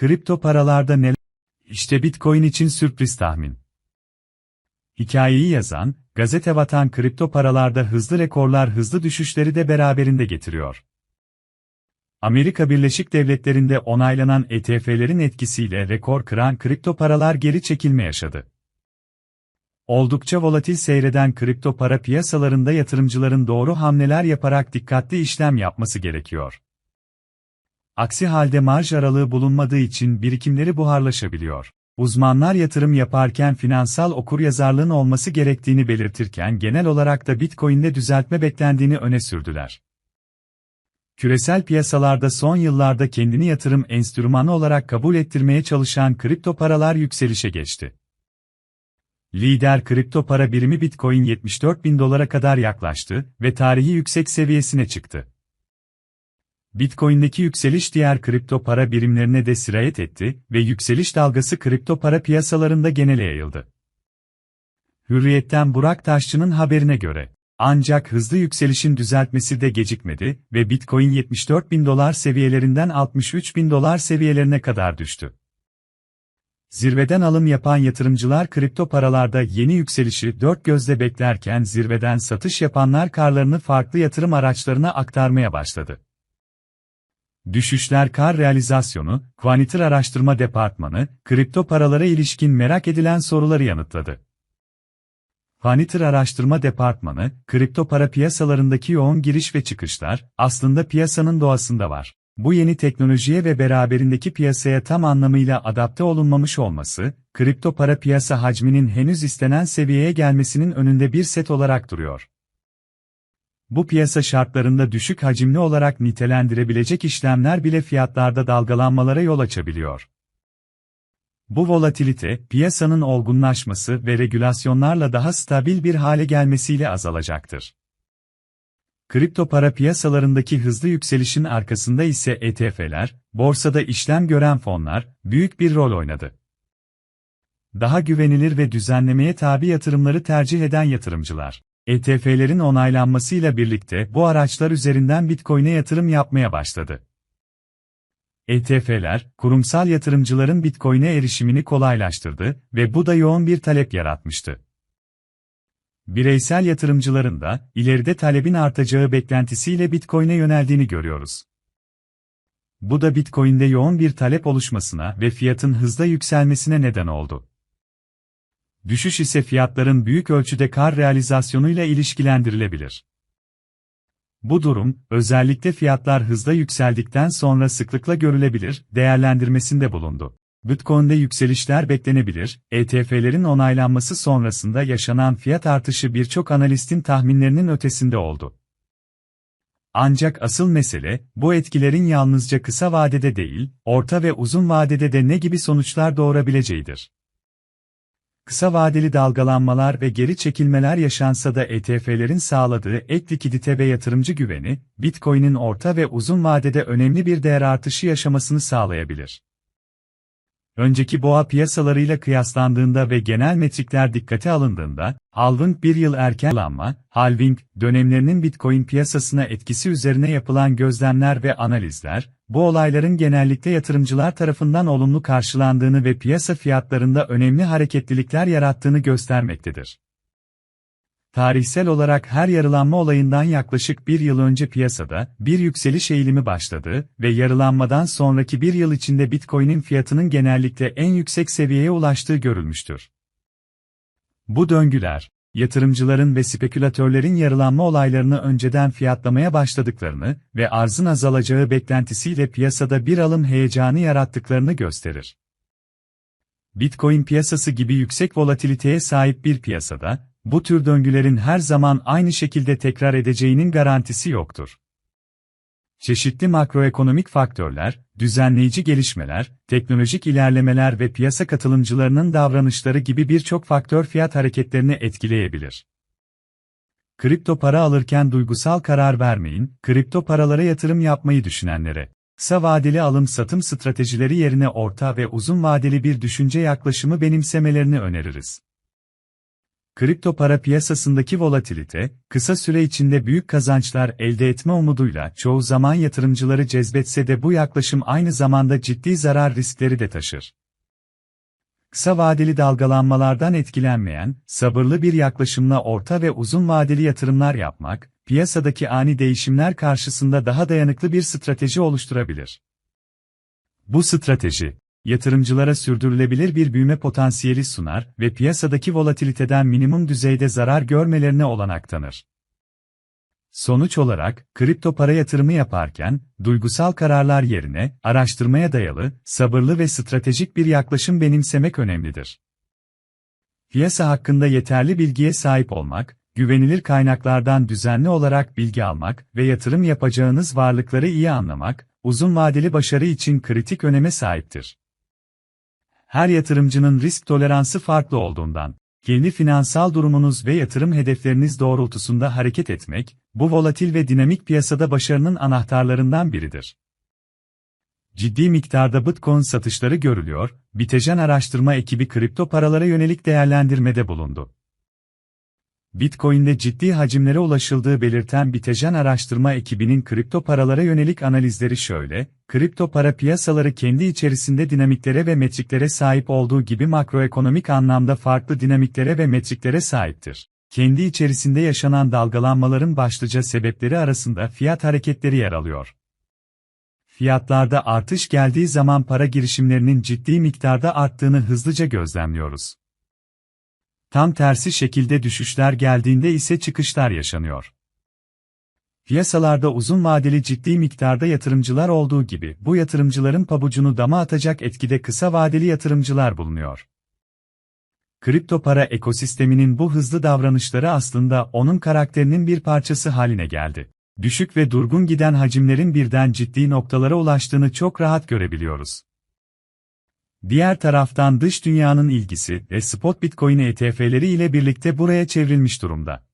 Kripto paralarda neler? İşte Bitcoin için sürpriz tahmin. Hikayeyi yazan, gazete Vatan kripto paralarda hızlı rekorlar hızlı düşüşleri de beraberinde getiriyor. Amerika Birleşik Devletleri'nde onaylanan ETF'lerin etkisiyle rekor kıran kripto paralar geri çekilme yaşadı. Oldukça volatil seyreden kripto para piyasalarında yatırımcıların doğru hamleler yaparak dikkatli işlem yapması gerekiyor. Aksi halde marj aralığı bulunmadığı için birikimleri buharlaşabiliyor. Uzmanlar yatırım yaparken finansal okuryazarlığın olması gerektiğini belirtirken genel olarak da Bitcoin'de düzeltme beklendiğini öne sürdüler. Küresel piyasalarda son yıllarda kendini yatırım enstrümanı olarak kabul ettirmeye çalışan kripto paralar yükselişe geçti. Lider kripto para birimi Bitcoin 74 bin dolara kadar yaklaştı ve tarihi yüksek seviyesine çıktı. Bitcoin'deki yükseliş diğer kripto para birimlerine de sirayet etti ve yükseliş dalgası kripto para piyasalarında genele yayıldı. Hürriyet'ten Burak Taşçı'nın haberine göre, ancak hızlı yükselişin düzeltmesi de gecikmedi ve Bitcoin 74 bin dolar seviyelerinden 63 bin dolar seviyelerine kadar düştü. Zirveden alım yapan yatırımcılar kripto paralarda yeni yükselişi dört gözle beklerken zirveden satış yapanlar karlarını farklı yatırım araçlarına aktarmaya başladı. Düşüşler kar realizasyonu, Quantir Araştırma Departmanı, kripto paralara ilişkin merak edilen soruları yanıtladı. Quantir Araştırma Departmanı, kripto para piyasalarındaki yoğun giriş ve çıkışlar, aslında piyasanın doğasında var. Bu yeni teknolojiye ve beraberindeki piyasaya tam anlamıyla adapte olunmamış olması, kripto para piyasa hacminin henüz istenen seviyeye gelmesinin önünde bir set olarak duruyor. Bu piyasa şartlarında düşük hacimli olarak nitelendirebilecek işlemler bile fiyatlarda dalgalanmalara yol açabiliyor. Bu volatilite, piyasanın olgunlaşması ve regülasyonlarla daha stabil bir hale gelmesiyle azalacaktır. Kripto para piyasalarındaki hızlı yükselişin arkasında ise ETF'ler, borsada işlem gören fonlar, büyük bir rol oynadı. Daha güvenilir ve düzenlemeye tabi yatırımları tercih eden yatırımcılar, ETF'lerin onaylanmasıyla birlikte bu araçlar üzerinden Bitcoin'e yatırım yapmaya başladı. ETF'ler, kurumsal yatırımcıların Bitcoin'e erişimini kolaylaştırdı ve bu da yoğun bir talep yaratmıştı. Bireysel yatırımcıların da ileride talebin artacağı beklentisiyle Bitcoin'e yöneldiğini görüyoruz. Bu da Bitcoin'de yoğun bir talep oluşmasına ve fiyatın hızla yükselmesine neden oldu. Düşüş ise fiyatların büyük ölçüde kar realizasyonuyla ilişkilendirilebilir. Bu durum, özellikle fiyatlar hızla yükseldikten sonra sıklıkla görülebilir, değerlendirmesinde bulundu. Bitcoin'de yükselişler beklenebilir, ETF'lerin onaylanması sonrasında yaşanan fiyat artışı birçok analistin tahminlerinin ötesinde oldu. Ancak asıl mesele, bu etkilerin yalnızca kısa vadede değil, orta ve uzun vadede de ne gibi sonuçlar doğurabileceğidir. Kısa vadeli dalgalanmalar ve geri çekilmeler yaşansa da ETF'lerin sağladığı ek likidite ve yatırımcı güveni, Bitcoin'in orta ve uzun vadede önemli bir değer artışı yaşamasını sağlayabilir. Önceki boğa piyasalarıyla kıyaslandığında ve genel metrikler dikkate alındığında, halving bir yıl erken lanma, halving, dönemlerinin Bitcoin piyasasına etkisi üzerine yapılan gözlemler ve analizler, bu olayların genellikle yatırımcılar tarafından olumlu karşılandığını ve piyasa fiyatlarında önemli hareketlilikler yarattığını göstermektedir. Tarihsel olarak her yarılanma olayından yaklaşık bir yıl önce piyasada bir yükseliş eğilimi başladı ve yarılanmadan sonraki bir yıl içinde Bitcoin'in fiyatının genellikle en yüksek seviyeye ulaştığı görülmüştür. Bu döngüler, yatırımcıların ve spekülatörlerin yarılanma olaylarını önceden fiyatlamaya başladıklarını ve arzın azalacağı beklentisiyle piyasada bir alım heyecanı yarattıklarını gösterir. Bitcoin piyasası gibi yüksek volatiliteye sahip bir piyasada, bu tür döngülerin her zaman aynı şekilde tekrar edeceğinin garantisi yoktur. Çeşitli makroekonomik faktörler, düzenleyici gelişmeler, teknolojik ilerlemeler ve piyasa katılımcılarının davranışları gibi birçok faktör fiyat hareketlerini etkileyebilir. Kripto para alırken duygusal karar vermeyin, kripto paralara yatırım yapmayı düşünenlere. Kısa vadeli alım-satım stratejileri yerine orta ve uzun vadeli bir düşünce yaklaşımı benimsemelerini öneririz. Kripto para piyasasındaki volatilite, kısa süre içinde büyük kazançlar elde etme umuduyla çoğu zaman yatırımcıları cezbetse de bu yaklaşım aynı zamanda ciddi zarar riskleri de taşır. Kısa vadeli dalgalanmalardan etkilenmeyen, sabırlı bir yaklaşımla orta ve uzun vadeli yatırımlar yapmak, piyasadaki ani değişimler karşısında daha dayanıklı bir strateji oluşturabilir. Bu strateji, yatırımcılara sürdürülebilir bir büyüme potansiyeli sunar ve piyasadaki volatiliteden minimum düzeyde zarar görmelerine olanak tanır. Sonuç olarak, kripto para yatırımı yaparken, duygusal kararlar yerine, araştırmaya dayalı, sabırlı ve stratejik bir yaklaşım benimsemek önemlidir. Piyasa hakkında yeterli bilgiye sahip olmak, güvenilir kaynaklardan düzenli olarak bilgi almak ve yatırım yapacağınız varlıkları iyi anlamak, uzun vadeli başarı için kritik öneme sahiptir. Her yatırımcının risk toleransı farklı olduğundan, kendi finansal durumunuz ve yatırım hedefleriniz doğrultusunda hareket etmek, bu volatil ve dinamik piyasada başarının anahtarlarından biridir. Ciddi miktarda Bitcoin satışları görülüyor, Bitejen araştırma ekibi kripto paralara yönelik değerlendirmede bulundu. Bitcoin'de ciddi hacimlere ulaşıldığı belirten Bitejen araştırma ekibinin kripto paralara yönelik analizleri şöyle, kripto para piyasaları kendi içerisinde dinamiklere ve metriklere sahip olduğu gibi makroekonomik anlamda farklı dinamiklere ve metriklere sahiptir. Kendi içerisinde yaşanan dalgalanmaların başlıca sebepleri arasında fiyat hareketleri yer alıyor. Fiyatlarda artış geldiği zaman para girişimlerinin ciddi miktarda arttığını hızlıca gözlemliyoruz. Tam tersi şekilde düşüşler geldiğinde ise çıkışlar yaşanıyor. Piyasalarda uzun vadeli ciddi miktarda yatırımcılar olduğu gibi bu yatırımcıların pabucunu dama atacak etkide kısa vadeli yatırımcılar bulunuyor. Kripto para ekosisteminin bu hızlı davranışları aslında onun karakterinin bir parçası haline geldi. Düşük ve durgun giden hacimlerin birden ciddi noktalara ulaştığını çok rahat görebiliyoruz. Diğer taraftan dış dünyanın ilgisi ve spot Bitcoin ETF'leri ile birlikte buraya çevrilmiş durumda.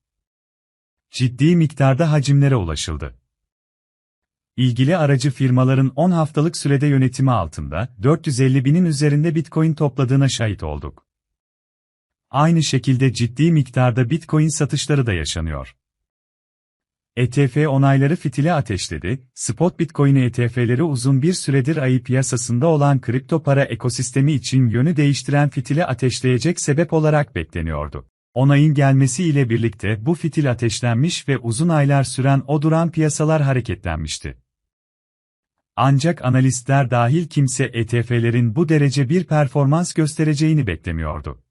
Ciddi miktarda hacimlere ulaşıldı. İlgili aracı firmaların 10 haftalık sürede yönetimi altında 450 binin üzerinde Bitcoin topladığına şahit olduk. Aynı şekilde ciddi miktarda Bitcoin satışları da yaşanıyor. ETF onayları fitili ateşledi, spot Bitcoin ETF'leri uzun bir süredir ayı piyasasında olan kripto para ekosistemi için yönü değiştiren fitili ateşleyecek sebep olarak bekleniyordu. Onayın gelmesi ile birlikte bu fitil ateşlenmiş ve uzun aylar süren o duran piyasalar hareketlenmişti. Ancak analistler dahil kimse ETF'lerin bu derece bir performans göstereceğini beklemiyordu.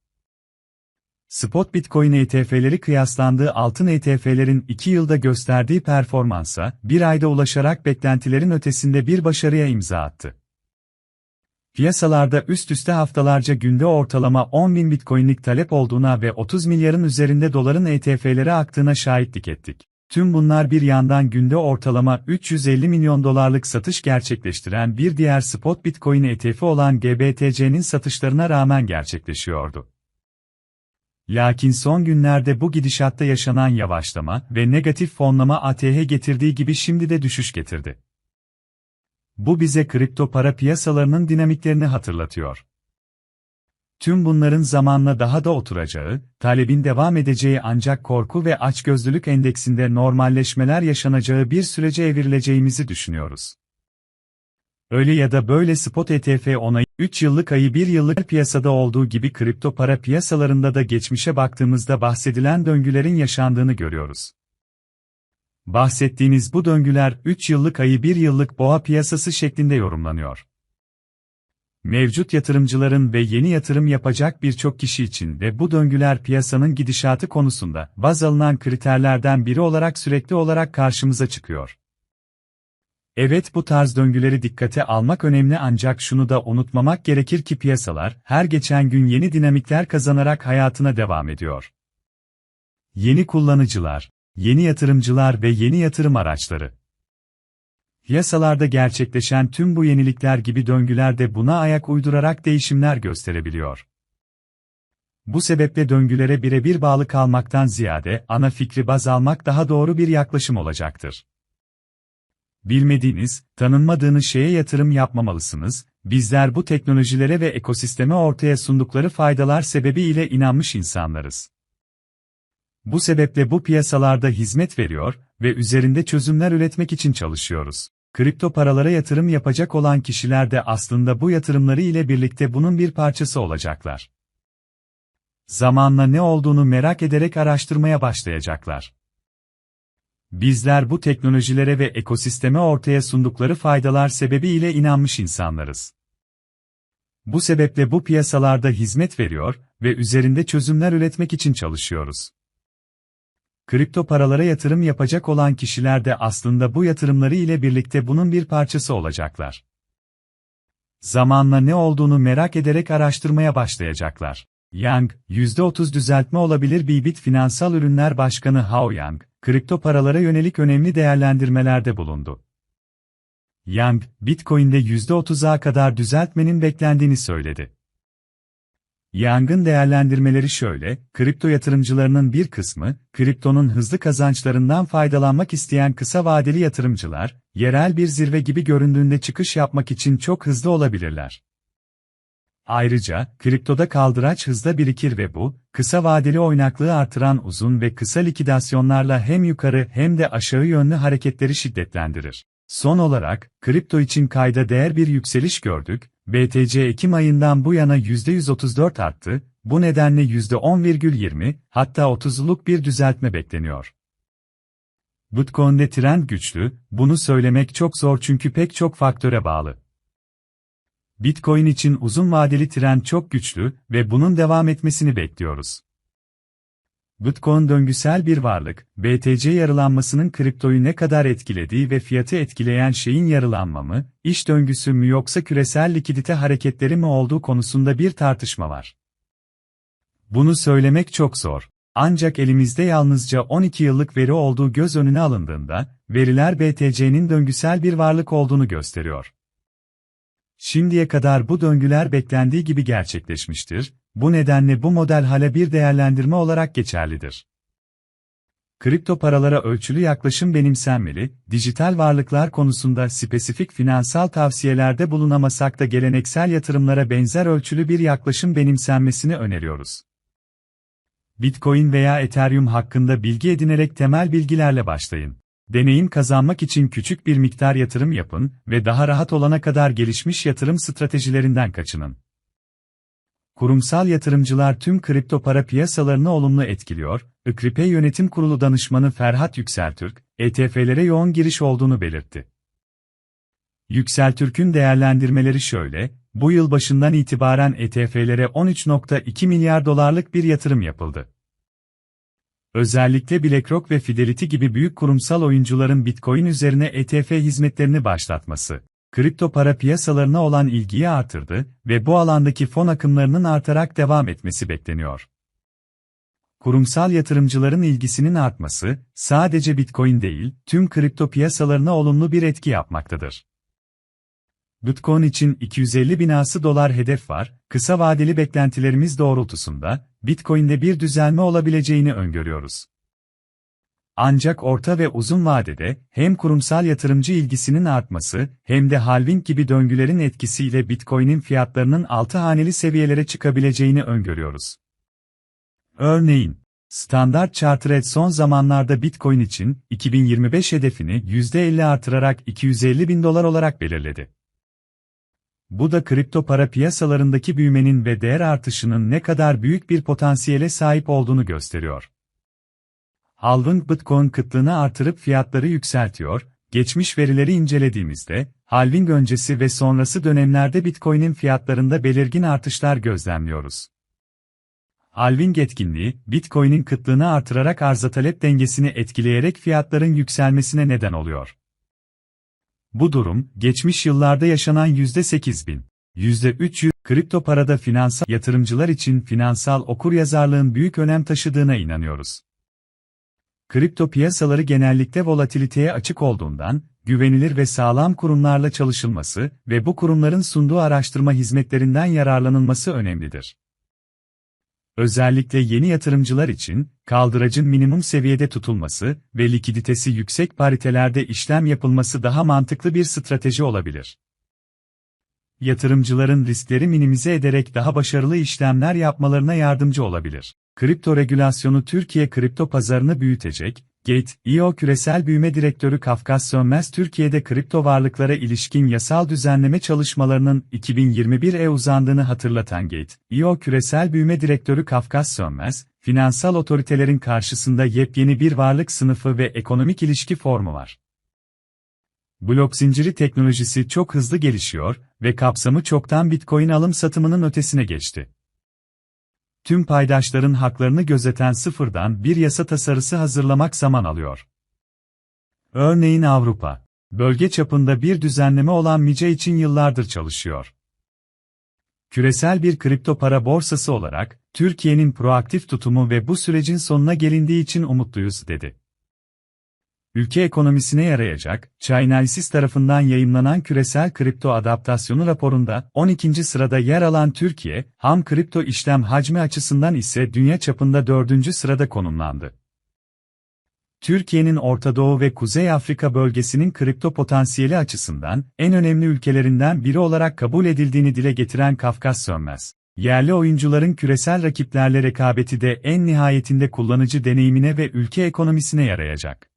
Spot Bitcoin ETF'leri kıyaslandığı altın ETF'lerin 2 yılda gösterdiği performansa, bir ayda ulaşarak beklentilerin ötesinde bir başarıya imza attı. Piyasalarda üst üste haftalarca günde ortalama 10 bin Bitcoin'lik talep olduğuna ve 30 milyarın üzerinde doların ETF'lere aktığına şahitlik ettik. Tüm bunlar bir yandan günde ortalama 350 milyon dolarlık satış gerçekleştiren bir diğer spot Bitcoin ETF'i olan GBTC'nin satışlarına rağmen gerçekleşiyordu. Lakin son günlerde bu gidişatta yaşanan yavaşlama ve negatif fonlama ATH getirdiği gibi şimdi de düşüş getirdi. Bu bize kripto para piyasalarının dinamiklerini hatırlatıyor. Tüm bunların zamanla daha da oturacağı, talebin devam edeceği ancak korku ve açgözlülük endeksinde normalleşmeler yaşanacağı bir sürece evrileceğimizi düşünüyoruz. Öyle ya da böyle spot ETF onayı 3 yıllık ayı 1 yıllık piyasada olduğu gibi kripto para piyasalarında da geçmişe baktığımızda bahsedilen döngülerin yaşandığını görüyoruz. Bahsettiğiniz bu döngüler 3 yıllık ayı 1 yıllık boğa piyasası şeklinde yorumlanıyor. Mevcut yatırımcıların ve yeni yatırım yapacak birçok kişi için de bu döngüler piyasanın gidişatı konusunda baz alınan kriterlerden biri olarak sürekli olarak karşımıza çıkıyor. Evet bu tarz döngüleri dikkate almak önemli ancak şunu da unutmamak gerekir ki piyasalar her geçen gün yeni dinamikler kazanarak hayatına devam ediyor. Yeni kullanıcılar, yeni yatırımcılar ve yeni yatırım araçları. Piyasalarda gerçekleşen tüm bu yenilikler gibi döngüler de buna ayak uydurarak değişimler gösterebiliyor. Bu sebeple döngülere birebir bağlı kalmaktan ziyade ana fikri baz almak daha doğru bir yaklaşım olacaktır. Bilmediğiniz, tanınmadığınız şeye yatırım yapmamalısınız. Bizler bu teknolojilere ve ekosisteme ortaya sundukları faydalar sebebiyle inanmış insanlarız. Bu sebeple bu piyasalarda hizmet veriyor ve üzerinde çözümler üretmek için çalışıyoruz. Kripto paralara yatırım yapacak olan kişiler de aslında bu yatırımları ile birlikte bunun bir parçası olacaklar. Zamanla ne olduğunu merak ederek araştırmaya başlayacaklar. Bizler bu teknolojilere ve ekosisteme ortaya sundukları faydalar sebebiyle inanmış insanlarız. Bu sebeple bu piyasalarda hizmet veriyor ve üzerinde çözümler üretmek için çalışıyoruz. Kripto paralara yatırım yapacak olan kişiler de aslında bu yatırımları ile birlikte bunun bir parçası olacaklar. Zamanla ne olduğunu merak ederek araştırmaya başlayacaklar. Yang, %30 düzeltme olabilir Bibit Finansal Ürünler Başkanı Hao Yang, kripto paralara yönelik önemli değerlendirmelerde bulundu. Yang, Bitcoin'de %30'a kadar düzeltmenin beklendiğini söyledi. Yang'ın değerlendirmeleri şöyle, kripto yatırımcılarının bir kısmı, kriptonun hızlı kazançlarından faydalanmak isteyen kısa vadeli yatırımcılar, yerel bir zirve gibi göründüğünde çıkış yapmak için çok hızlı olabilirler. Ayrıca, kriptoda kaldıraç hızla birikir ve bu, kısa vadeli oynaklığı artıran uzun ve kısa likidasyonlarla hem yukarı hem de aşağı yönlü hareketleri şiddetlendirir. Son olarak, kripto için kayda değer bir yükseliş gördük, BTC Ekim ayından bu yana %134 arttı, bu nedenle %10,20, hatta 30'luk bir düzeltme bekleniyor. Bitcoin'de trend güçlü, bunu söylemek çok zor çünkü pek çok faktöre bağlı. Bitcoin için uzun vadeli trend çok güçlü ve bunun devam etmesini bekliyoruz. Bitcoin döngüsel bir varlık, BTC yarılanmasının kriptoyu ne kadar etkilediği ve fiyatı etkileyen şeyin yarılanma mı, iş döngüsü mü yoksa küresel likidite hareketleri mi olduğu konusunda bir tartışma var. Bunu söylemek çok zor. Ancak elimizde yalnızca 12 yıllık veri olduğu göz önüne alındığında, veriler BTC'nin döngüsel bir varlık olduğunu gösteriyor. Şimdiye kadar bu döngüler beklendiği gibi gerçekleşmiştir, bu nedenle bu model hala bir değerlendirme olarak geçerlidir. Kripto paralara ölçülü yaklaşım benimsenmeli, dijital varlıklar konusunda spesifik finansal tavsiyelerde bulunamasak da geleneksel yatırımlara benzer ölçülü bir yaklaşım benimsenmesini öneriyoruz. Bitcoin veya Ethereum hakkında bilgi edinerek temel bilgilerle başlayın. Deneyim kazanmak için küçük bir miktar yatırım yapın ve daha rahat olana kadar gelişmiş yatırım stratejilerinden kaçının. Kurumsal yatırımcılar tüm kripto para piyasalarını olumlu etkiliyor, IKRIPE Yönetim Kurulu Danışmanı Ferhat Yükseltürk, ETF'lere yoğun giriş olduğunu belirtti. Yükseltürk'ün değerlendirmeleri şöyle, bu yıl başından itibaren ETF'lere 13.2 milyar dolarlık bir yatırım yapıldı. Özellikle BlackRock ve Fidelity gibi büyük kurumsal oyuncuların Bitcoin üzerine ETF hizmetlerini başlatması, kripto para piyasalarına olan ilgiyi artırdı ve bu alandaki fon akımlarının artarak devam etmesi bekleniyor. Kurumsal yatırımcıların ilgisinin artması, sadece Bitcoin değil, tüm kripto piyasalarına olumlu bir etki yapmaktadır. Bitcoin için 250 binası dolar hedef var, kısa vadeli beklentilerimiz doğrultusunda, Bitcoin'de bir düzelme olabileceğini öngörüyoruz. Ancak orta ve uzun vadede hem kurumsal yatırımcı ilgisinin artması hem de halving gibi döngülerin etkisiyle Bitcoin'in fiyatlarının 6 haneli seviyelere çıkabileceğini öngörüyoruz. Örneğin, Standart Chartered son zamanlarda Bitcoin için 2025 hedefini %50 artırarak 250 bin dolar olarak belirledi. Bu da kripto para piyasalarındaki büyümenin ve değer artışının ne kadar büyük bir potansiyele sahip olduğunu gösteriyor. Halving Bitcoin kıtlığını artırıp fiyatları yükseltiyor, geçmiş verileri incelediğimizde, halving öncesi ve sonrası dönemlerde Bitcoin'in fiyatlarında belirgin artışlar gözlemliyoruz. Halving etkinliği, Bitcoin'in kıtlığını artırarak arz talep dengesini etkileyerek fiyatların yükselmesine neden oluyor. Bu durum, geçmiş yıllarda yaşanan %8 bin, %300 kripto parada finansal yatırımcılar için finansal okuryazarlığın büyük önem taşıdığına inanıyoruz. Kripto piyasaları genellikle volatiliteye açık olduğundan, güvenilir ve sağlam kurumlarla çalışılması ve bu kurumların sunduğu araştırma hizmetlerinden yararlanılması önemlidir. Özellikle yeni yatırımcılar için, kaldıracın minimum seviyede tutulması ve likiditesi yüksek paritelerde işlem yapılması daha mantıklı bir strateji olabilir. yatırımcıların riskleri minimize ederek daha başarılı işlemler yapmalarına yardımcı olabilir. Kripto regülasyonu Türkiye kripto pazarını büyütecek, Gate.io Küresel Büyüme Direktörü Kafkas Sönmez Türkiye'de kripto varlıklara ilişkin yasal düzenleme çalışmalarının 2021'e uzandığını hatırlatan Gate.io Küresel Büyüme Direktörü Kafkas Sönmez, finansal otoritelerin karşısında yepyeni bir varlık sınıfı ve ekonomik ilişki formu var. Blok zinciri teknolojisi çok hızlı gelişiyor ve kapsamı çoktan Bitcoin alım satımının ötesine geçti. Tüm paydaşların haklarını gözeten sıfırdan bir yasa tasarısı hazırlamak zaman alıyor. Örneğin Avrupa, bölge çapında bir düzenleme olan MICA için yıllardır çalışıyor. Küresel bir kripto para borsası olarak, Türkiye'nin proaktif tutumu ve bu sürecin sonuna gelindiği için umutluyuz, dedi ülke ekonomisine yarayacak, Chainalysis tarafından yayımlanan küresel kripto adaptasyonu raporunda 12. sırada yer alan Türkiye, ham kripto işlem hacmi açısından ise dünya çapında 4. sırada konumlandı. Türkiye'nin Orta Doğu ve Kuzey Afrika bölgesinin kripto potansiyeli açısından en önemli ülkelerinden biri olarak kabul edildiğini dile getiren Kafkas Sönmez. Yerli oyuncuların küresel rakiplerle rekabeti de en nihayetinde kullanıcı deneyimine ve ülke ekonomisine yarayacak.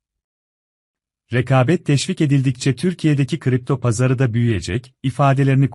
Rekabet teşvik edildikçe Türkiye'deki kripto pazarı da büyüyecek, ifadelerini